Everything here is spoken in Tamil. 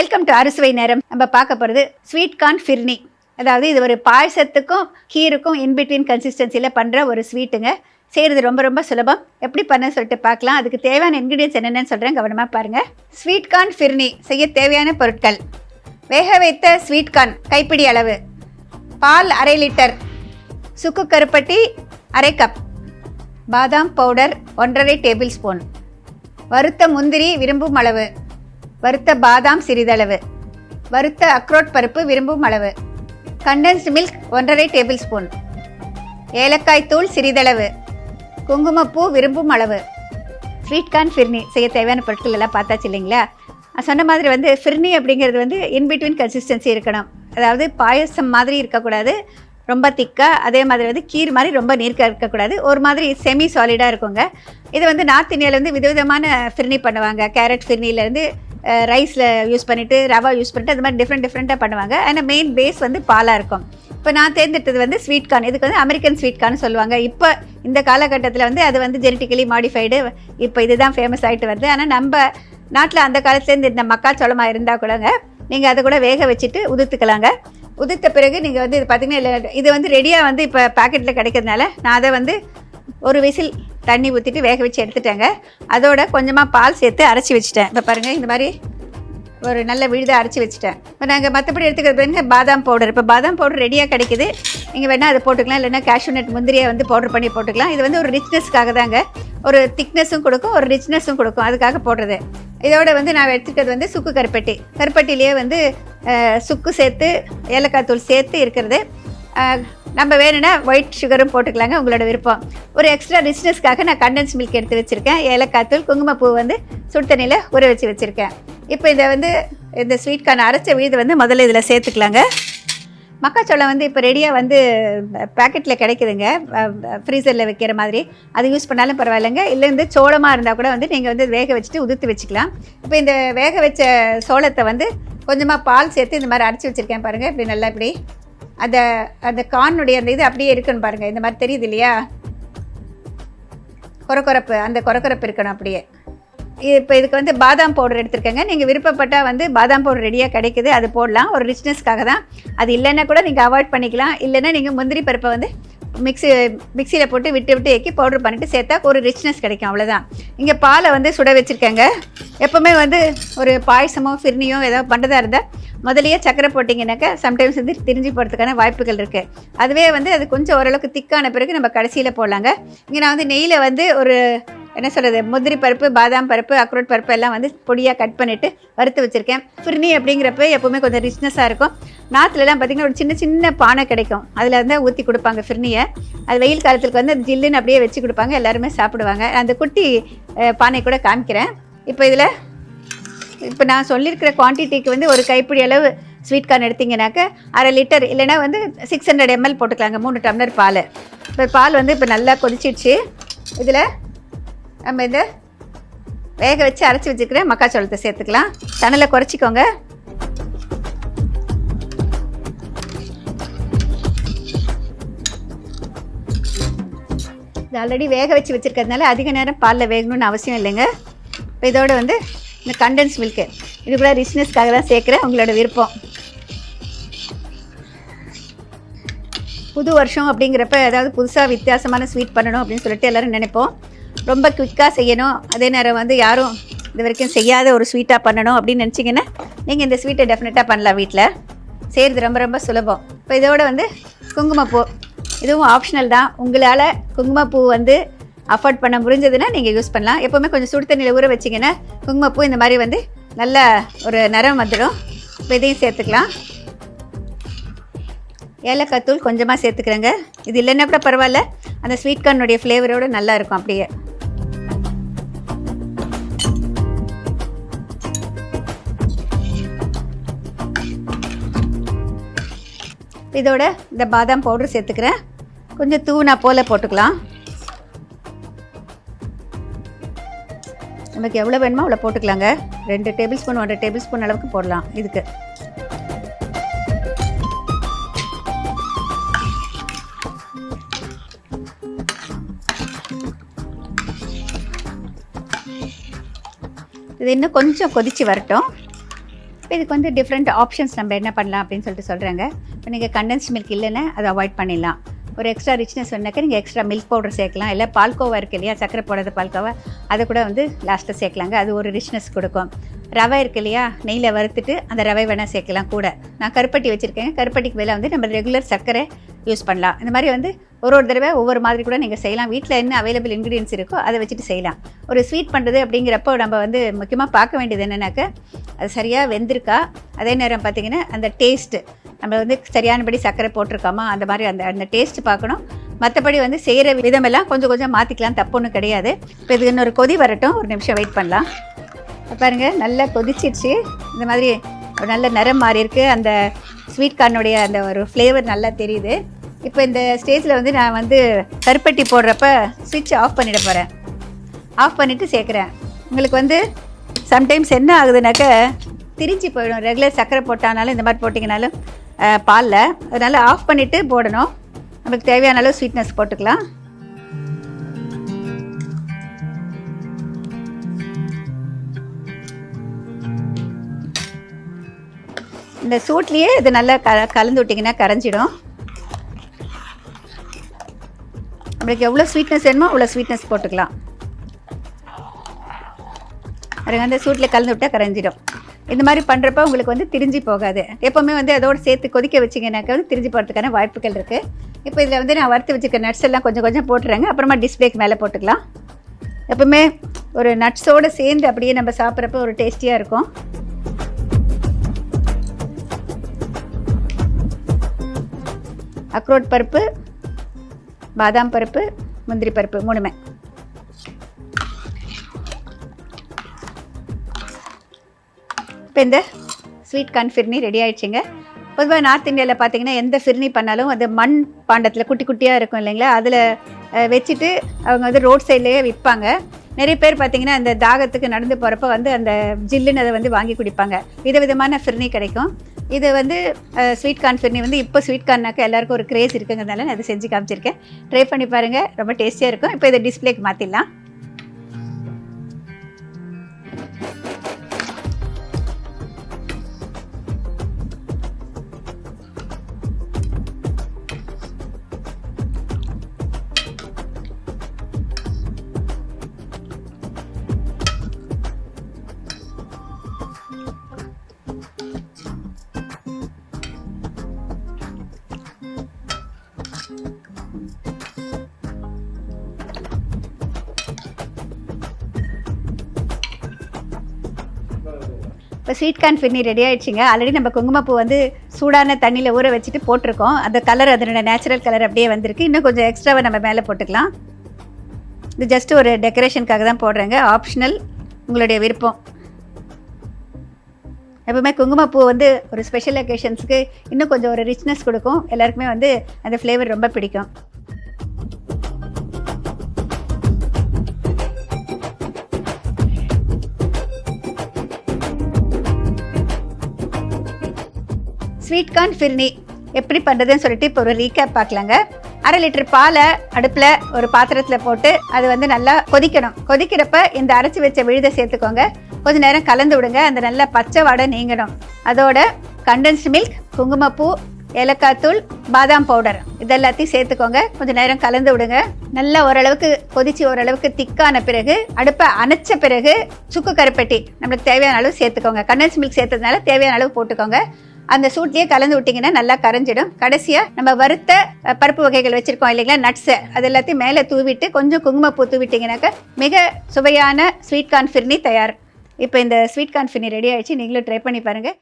வெல்கம் டு அறுசுவை நேரம். நம்ம பார்க்க போகிறது ஸ்வீட் கார்ன் ஃபிர்னி அதாவது இது ஒரு பாயசத்துக்கும் கீருக்கும் இன்பிட்வீன் கன்சிஸ்டன்சியில் பண்ணுற ஒரு ஸ்வீட்டுங்க செய்கிறது ரொம்ப ரொம்ப சுலபம். எப்படி பண்ண சொல்லிட்டு பார்க்கலாம். அதுக்கு தேவையான இன்க்ரீடியன்ஸ் என்னென்னு சொல்கிறேன் கவனமாக பாருங்கள் ஸ்வீட் கார்ன் ஃபிர்னி செய்ய தேவையான பொருட்கள். வேக வைத்த ஸ்வீட் கார்ன் கைப்பிடி அளவு. பால் அரை லிட்டர் சுக்கு கருப்பட்டி அரை கப் பாதாம் பவுடர் ஒன்றரை டேபிள் ஸ்பூன் வறுத்த முந்திரி விரும்பும் அளவு. வறுத்த பாதாம் சிறிதளவு. வறுத்த அக்ரோட் பருப்பு விரும்பும் அளவு. கண்டென்ஸ்டு மில்க் ஒன்றரை டேபிள் ஸ்பூன் ஏலக்காய் தூள் சிறிதளவு. குங்குமப்பூ விரும்பும் அளவு. ஸ்வீட் கார்ன் ஃபிர்னி செய்ய தேவையான பொருட்கள் எல்லாம் பார்த்தாச்சு இல்லைங்களா? நான் சொன்ன மாதிரி வந்து ஃபிர்னி அப்படிங்கிறது வந்து இன்பிட்வீன் கன்சிஸ்டன்சி இருக்கணும். அதாவது பாயசம் மாதிரி இருக்கக்கூடாது. ரொம்ப திக்காக அதே மாதிரி வந்து கீர் மாதிரி ரொம்ப நீர்க்க இருக்கக்கூடாது. ஒரு மாதிரி செமி சாலிடாக இருக்குங்க. இது வந்து நார்த் இந்தியாவில் வந்து விதவிதமான ஃபிர்னி பண்ணுவாங்க. கேரட் ஃபிர்னிலேருந்து ரைஸில் யூஸ் பண்ணிவிட்டு ரவா யூஸ் பண்ணிட்டு அது மாதிரி டிஃப்ரெண்ட் டிஃப்ரெண்ட்டாக பண்ணுவாங்க. ஆனால் மெயின் பேஸ் வந்து பாலாக இருக்கும். இப்போ நான் தேர்ந்தெடுத்தது வந்து ஸ்வீட் கார்ன் இதுக்கு வந்து அமெரிக்கன் ஸ்வீட் கார்ன் சொல்லுவாங்க. இப்போ இந்த காலகட்டத்தில் வந்து அது வந்து ஜெனட்டிக்கலி மாடிஃபைடு இப்போ இதுதான் ஃபேமஸ் ஆகிட்டு வருது. ஆனால் நம்ம நாட்டில் அந்த காலத்துலேருந்து இந்த மக்காச்சோளமாக இருந்தால் கூடங்க நீங்கள் அதை கூட வேக வச்சுட்டு உதுத்துக்கலாங்க. உதிர்த்த பிறகு நீங்கள் வந்து இது பார்த்தீங்கன்னா இல்லை இது வந்து ரெடியாக வந்து இப்போ பாக்கெட்டில் கிடைக்கிறதுனால நான் அதை வந்து ஒரு விசில் தண்ணி ஊற்றிட்டு வேக வச்சு எடுத்துட்டேங்க. அதோட கொஞ்சமாக பால் சேர்த்து அரைச்சி வச்சுட்டேன். இப்போ பாருங்கள் இந்த மாதிரி ஒரு நல்ல விழுதை அரைச்சி வச்சுட்டேன். இப்போ நாங்கள் மற்றபடி எடுத்துக்கிறது வந்து பாதாம் பவுடர். இப்போ பாதாம் பவுடர் ரெடியாக கிடைக்குது. நீங்கள் வேணால் அதை போட்டுக்கலாம் இல்லைன்னா கேஷ்யூ நட் முந்திரியை வந்து பவுடர் பண்ணி போட்டுக்கலாம். இது வந்து ஒரு ரிச்னஸ்க்காக தாங்க. ஒரு திக்னஸும் கொடுக்கும் ஒரு ரிச்னஸும் கொடுக்கும். அதுக்காக போடுறது. இதோட வந்து நான் எடுத்துக்கிறது வந்து சுக்கு கருப்பட்டி. கருப்பட்டிலேயே வந்து சுக்கு சேர்த்து ஏலக்காய் தூள் சேர்த்து இருக்கிறது. நம்ம வேணும்னா ஒயிட் சுகரும் போட்டுக்கலாங்க உங்களோட விருப்பம். ஒரு எக்ஸ்ட்ரா ரிச்னஸ்க்காக நான் கண்டென்ஸ் மில்க் எடுத்து வச்சுருக்கேன். ஏலக்காத்தூள் குங்குமப்பூ வந்து சுடு தண்ணியில் ஊற வச்சு வச்சுருக்கேன். இப்போ இதை வந்து இந்த ஸ்வீட்கான அரைச்ச விழுது வந்து முதல்ல இதில் சேர்த்துக்கலாங்க. மக்காச்சோளம் வந்து இப்போ ரெடியாக வந்து பேக்கெட்டில் கிடைக்குதுங்க. ஃப்ரீசரில் வைக்கிற மாதிரி. அது யூஸ் பண்ணாலும் பரவாயில்லைங்க. இல்லை வந்து சோளமாக இருந்தால் கூட வந்து நீங்கள் வந்து வேக வச்சுட்டு உதிர்த்து வச்சுக்கலாம். இப்போ இந்த வேக வச்ச சோளத்தை வந்து கொஞ்சமாக பால் சேர்த்து இந்த மாதிரி அரைச்சி வச்சுருக்கேன் பாருங்கள் இப்படி நல்லா இப்படி அந்த அந்த கார்னுடைய அந்த இது அப்படியே இருக்குன்னு பாருங்கள் இந்த மாதிரி தெரியுது இல்லையா? கொரகொரப்பு அந்த கொரகொரப்பு இருக்கணும் அப்படியே. இப்போ இதுக்கு வந்து பாதாம் பவுடர் எடுத்திருக்கேங்க. நீங்கள் விருப்பப்பட்டால் வந்து பாதாம் பவுடர் ரெடியாக கிடைக்குது. அது போடலாம். ஒரு ரிச்னஸ்க்காக தான். அது இல்லைன்னா கூட நீங்கள் அவாய்ட் பண்ணிக்கலாம். இல்லைன்னா நீங்கள் முந்திரி பருப்பை வந்து மிக்ஸி மிக்சியில் போட்டு விட்டு விட்டு ஏக்கி பவுடர் பண்ணிவிட்டு சேர்த்தா ஒரு ரிச்னஸ் கிடைக்கும் அவ்வளோதான் இங்கே பாலை வந்து சுட வச்சுருக்கேங்க. எப்போவுமே வந்து ஒரு பாயசமோ ஃபிர்னியோ ஏதோ பண்ணுறதா இருந்தால் முதலையே சக்கரை போட்டிங்கனாக்கா சம்டைம்ஸ் வந்து திரிஞ்சு போகிறதுக்கான வாய்ப்புகள் இருக்குது அதுவே வந்து அது கொஞ்சம் ஓரளவுக்கு திக்கான பிறகு நம்ம கடைசியில் போடலாங்க. இங்கே நான் வந்து நெய்யில் வந்து ஒரு என்ன சொல்கிறது முந்திரி பருப்பு பாதாம் பருப்பு அக்ரோட் பருப்பு எல்லாம் வந்து பொடியாக கட் பண்ணிவிட்டு வறுத்து வச்சுருக்கேன். ஃபிர்னி அப்படிங்கிறப்ப எப்போவுமே கொஞ்சம் ரிச்னஸாக இருக்கும். நாற்றுலலாம் பார்த்திங்கன்னா ஒரு சின்ன சின்ன பானை கிடைக்கும். அதில் வந்து ஊற்றி கொடுப்பாங்க ஃபிர்னியை அது வெயில் காலத்துக்கு வந்து ஜில்லுன்னு அப்படியே வச்சு கொடுப்பாங்க. எல்லாருமே சாப்பிடுவாங்க. அந்த குட்டி பானை கூட காமிக்கிறேன். இப்போ இதில் இப்போ நான் சொல்லியிருக்கிற குவான்டிட்டிக்கு வந்து ஒரு கைப்பிடி அளவு ஸ்வீட் கார்ன் எடுத்திங்கனாக்க அரை லிட்டர் இல்லைன்னா வந்து சிக்ஸ் ஹண்ட்ரட் எம்எல் போட்டுக்கலாங்க. மூணு டம்ளர் பால். இப்போ பால் வந்து இப்போ நல்லா கொதிச்சிடுச்சு. இதில் நம்ம இதை. வேக வச்சு அரைச்சி வச்சுக்கிறேன். மக்காச்சோளத்தை சேர்த்துக்கலாம். தணலை குறைச்சிக்கோங்க. இது ஆல்ரெடி வேக வச்சு வச்சுருக்கிறதுனால அதிக நேரம் பாலில் வேகணும்னு அவசியம் இல்லைங்க. இப்போ இதோட வந்து இந்த கண்டென்ஸ் மில்க்கு இது கூட ரிச்னஸ்க்காக தான் சேர்க்குறேன். உங்களோட விருப்பம். புது வருஷம் அப்படிங்கிறப்ப ஏதாவது புதுசாக வித்தியாசமான ஸ்வீட் பண்ணணும் அப்படின்னு சொல்லிட்டு எல்லோரும் நினைப்போம். ரொம்ப குயிக்காக செய்யணும். அதே நேரம் வந்து யாரும் இது வரைக்கும் செய்யாத ஒரு ஸ்வீட்டாக பண்ணணும் அப்படின்னு நினச்சிங்கன்னா நீங்கள் இந்த ஸ்வீட்டை டெஃபினட்டாக பண்ணலாம் வீட்டில் செய்கிறது ரொம்ப ரொம்ப சுலபம். இப்போ இதோட வந்து குங்குமப்பூ. இதுவும் ஆப்ஷனல் தான். உங்களால் குங்குமப்பூ வந்து அஃபோர்ட் பண்ண முடிஞ்சதுன்னா நீங்கள் யூஸ் பண்ணலாம். எப்போவுமே கொஞ்சம் சுடு தண்ணியில் ஊற வச்சிங்கன்னா குங்குமப்பூ இந்த மாதிரி வந்து நல்ல ஒரு நிறம் வந்துடும் இப்போ இதையும் சேர்த்துக்கலாம். ஏலக்காய் தூள் கொஞ்சமாக சேர்த்துக்கிறேங்க. இது இல்லைன்னா கூட பரவாயில்ல. அந்த ஸ்வீட் கார்னுடைய ஃப்ளேவரோடு நல்லா இருக்கும் அப்படியே. இதோட இந்த பாதாம் பவுடர் சேர்த்துக்கிறேன். கொஞ்சம் தூணா போல் போட்டுக்கலாம். நமக்கு எவ்வளோ வேணுமோ அவ்வளோ போட்டுக்கலாங்க. ரெண்டு டேபிள் ஸ்பூன் ஒன்றரை டேபிள் ஸ்பூன் அளவுக்கு போடலாம் இதுக்கு. இது இன்னும் கொஞ்சம் கொதிச்சு வரட்டும். இப்போ இதுக்கு வந்து டிஃப்ரெண்ட் ஆப்ஷன்ஸ் நம்ம என்ன பண்ணலாம் அப்படின்னு சொல்லிட்டு சொல்கிறாங்க இப்போ நீங்கள் கண்டென்ஸ் மில்க் இல்லைன்னா அதை அவாய்ட் பண்ணிடலாம். ஒரு எக்ஸ்ட்ரா ரிச்னஸ் சொன்னாக்க நீங்கள் எக்ஸ்ட்ரா மில்க் பவுடர் சேர்க்கலாம். இல்லை பால்கோவா இருக்கு இல்லையா? சக்கரை போடாத பால்கோவா அதை கூட வந்து லாஸ்ட்டில் சேர்க்கலாங்க. அது ஒரு ரிச்னஸ் கொடுக்கும். ரவை இருக்கு இல்லையா? நெய்யில் வறுத்துட்டு அந்த ரவை வேணால் சேர்க்கலாம் கூட. நான் கருப்பட்டி வச்சுருக்கேன் கருப்பட்டிக்கு மேலே வந்து நம்ம ரெகுலர் சர்க்கரை யூஸ் பண்ணலாம். இந்த மாதிரி வந்து ஒரு ஒரு தடவை ஒவ்வொரு மாதிரி கூட நீங்கள் செய்யலாம். வீட்டில் என்ன அவைலபிள் இன்க்ரீடியன்ஸ் இருக்கோ அதை வச்சுட்டு செய்யலாம். ஒரு ஸ்வீட் பண்ணுறது அப்படிங்கிறப்போ நம்ம வந்து முக்கியமாக பார்க்க வேண்டியது என்னென்னாக்க அது சரியாக வெந்திருக்கா? அதே நேரம் பார்த்தீங்கன்னா அந்த டேஸ்ட்டு நம்ம வந்து சரியானபடி சர்க்கரை போட்டிருக்கோமா அந்த மாதிரி அந்த அந்த டேஸ்ட் பார்க்கணும். மற்றபடி வந்து செய்கிற விதமெல்லாம் கொஞ்சம் கொஞ்சம் மாற்றிக்கலாம் தப்பு ஒன்றும் கிடையாது. இப்போ இது இன்னொரு கொதி வரட்டும் ஒரு நிமிஷம் வெயிட் பண்ணலாம். பாருங்கள் பாருங்க நல்லா கொதிச்சிருச்சு. இந்த மாதிரி ஒரு நல்ல நிறம் மாறி இருக்குது அந்த ஸ்வீட் கார்னுடைய அந்த ஒரு ஃப்ளேவர் நல்லா தெரியுது. இப்போ இந்த ஸ்டேஜில் வந்து நான் வந்து கருப்பட்டி போடுறப்ப சுவிட்ச் ஆஃப் பண்ணிட போகிறேன் ஆஃப் பண்ணிவிட்டு சேர்க்குறேன். உங்களுக்கு வந்து சம்டைம்ஸ் என்ன ஆகுதுனாக்க திரிஞ்சு போயிடும். ரெகுலர் சர்க்கரை போட்டானாலும் இந்த மாதிரி போட்டிங்கனாலும் பாலில். அதனால் ஆஃப் பண்ணிவிட்டு போடணும். நமக்கு தேவையான அளவு ஸ்வீட்னஸ் போட்டுக்கலாம். இந்த சூட்லேயே இது நல்லா க கலந்து விட்டிங்கன்னா கரைஞ்சிடும். நம்மளுக்கு எவ்வளோ ஸ்வீட்னஸ் வேணுமோ அவ்வளோ ஸ்வீட்னஸ் போட்டுக்கலாம். அதுங்க அந்த சூட்டில் கலந்து விட்டால் கரைஞ்சிடும். இந்த மாதிரி பண்ணுறப்ப உங்களுக்கு வந்து திரிஞ்சு போகாது. எப்போவுமே வந்து அதோடு சேர்த்து கொதிக்க வச்சிங்கனாக்கா வந்து திரிஞ்சு போகிறதுக்கான வாய்ப்புகள் இருக்குது இப்போ இதில் வந்து நான் வறுத்து வச்சுருக்க நட்ஸ் எல்லாம் கொஞ்சம் கொஞ்சம் போட்டுறேங்க. அப்புறமா டிஸ்பிளேக்கு மேலே போட்டுக்கலாம். எப்பவுமே ஒரு நட்ஸோடு சேர்ந்து அப்படியே நம்ம சாப்பிட்றப்ப ஒரு டேஸ்டியாக இருக்கும். அக்ரோட் பருப்பு பாதாம் பருப்பு முந்திரி பருப்பு மூணுமே. இப்போ இந்த ஸ்வீட் கார்ன் ஃபிர்னி ரெடி ஆயிடுச்சுங்க. பொதுவாக நார்த் இந்தியாவில் பார்த்தீங்கன்னா எந்த ஃபிர்னி பண்ணாலும் அது மண் பாண்டத்தில் குட்டி குட்டியாக இருக்கும் இல்லைங்களா? அதில் வச்சுட்டு அவங்க வந்து ரோட் சைட்லேயே விற்பாங்க நிறைய பேர் பார்த்தீங்கன்னா அந்த தாகத்துக்கு நடந்து போகிறப்ப வந்து அந்த ஜில்லுன்னு அதை வந்து வாங்கி குடிப்பாங்க. விதவிதமான ஃபிர்னி கிடைக்கும். இது வந்து ஸ்வீட் கார்ன் ஃபிர்னி வந்து இப்போ ஸ்வீட் கார்னாக்க எல்லாருக்கும் ஒரு க்ரேஸ் இருக்குங்கிறதுனால நான் அதை செஞ்சு காமிச்சிருக்கேன். ட்ரை பண்ணி பாருங்கள் ரொம்ப டேஸ்டியாக இருக்கும். இப்போ இதை டிஸ்பிளேக்கு மாற்றிடலாம் இப்போ ஸ்வீட் கார்ன் ஃபிர்னி ரெடி ஆகிடுச்சிங்க ஆல்ரெடி நம்ம குங்குமப்பூ வந்து சூடான தண்ணியில் ஊற வச்சுட்டு போட்டிருக்கோம். அந்த கலர் அதனோட நேச்சுரல் கலர் அப்படியே வந்திருக்கு. இன்னும் கொஞ்சம் எக்ஸ்ட்ராவை நம்ம மேலே போட்டுக்கலாம். இது ஜஸ்ட் ஒரு டெக்கரேஷனுக்காக தான் போடுறேங்க. ஆப்ஷனல் உங்களுடைய விருப்பம். எப்பவுமே குங்குமப்பூ வந்து ஒரு ஸ்பெஷல் அக்கேஷன்ஸ்க்கு இன்னும் கொஞ்சம் ஒரு ரிச்னஸ் கொடுக்கும். எல்லாருக்குமே வந்து அந்த ஃப்ளேவர் ரொம்ப பிடிக்கும். Sweet corn phirni. எப்படி பண்ணுறதுன்னு சொல்லிட்டு இப்போ ஒரு ரீகேப் பார்க்கலாங்க அரை லிட்டர் பாலை அடுப்பில் ஒரு பாத்திரத்தில் போட்டு அது வந்து நல்லா கொதிக்கணும். கொதிக்கிறப்ப இந்த அரைச்சி வச்ச விழுதை சேர்த்துக்கோங்க. கொஞ்ச நேரம் கலந்து விடுங்க. அந்த நல்ல பச்சை வடை நீங்கணும். அதோட கண்டென்ஸ்டு மில்க் குங்குமப்பூ ஏலக்காய் தூள் பாதாம் பவுடர் இதெல்லாத்தையும் சேர்த்துக்கோங்க. கொஞ்சம் நேரம் கலந்து விடுங்க. நல்லா ஓரளவுக்கு கொதிச்சு ஓரளவுக்கு திக்கான பிறகு அடுப்பை அணைச்ச பிறகு சுக்கு கருப்பட்டி நம்மளுக்கு தேவையான அளவு சேர்த்துக்கோங்க. கண்டென்ஸ் மில்க் சேர்த்ததுனால தேவையான அளவு போட்டுக்கோங்க. அந்த சூட்லேயே கலந்து விட்டிங்கன்னா நல்லா கரைஞ்சிடும். கடைசியாக நம்ம வறுத்த பருப்பு வகைகள் வச்சுருக்கோம் இல்லைங்களா? நட்ஸு அது எல்லாத்தையும் மேலே தூவிட்டு கொஞ்சம் குங்குமப்பூ தூவிட்டிங்கனாக்கா மிக சுவையான ஸ்வீட் கார்ன் ஃபிர்னி தயார். இப்போ இந்த ஸ்வீட் கார்ன் ஃபிர்னி ரெடி ஆயிடுச்சு. நீங்களும் ட்ரை பண்ணி பாருங்கள்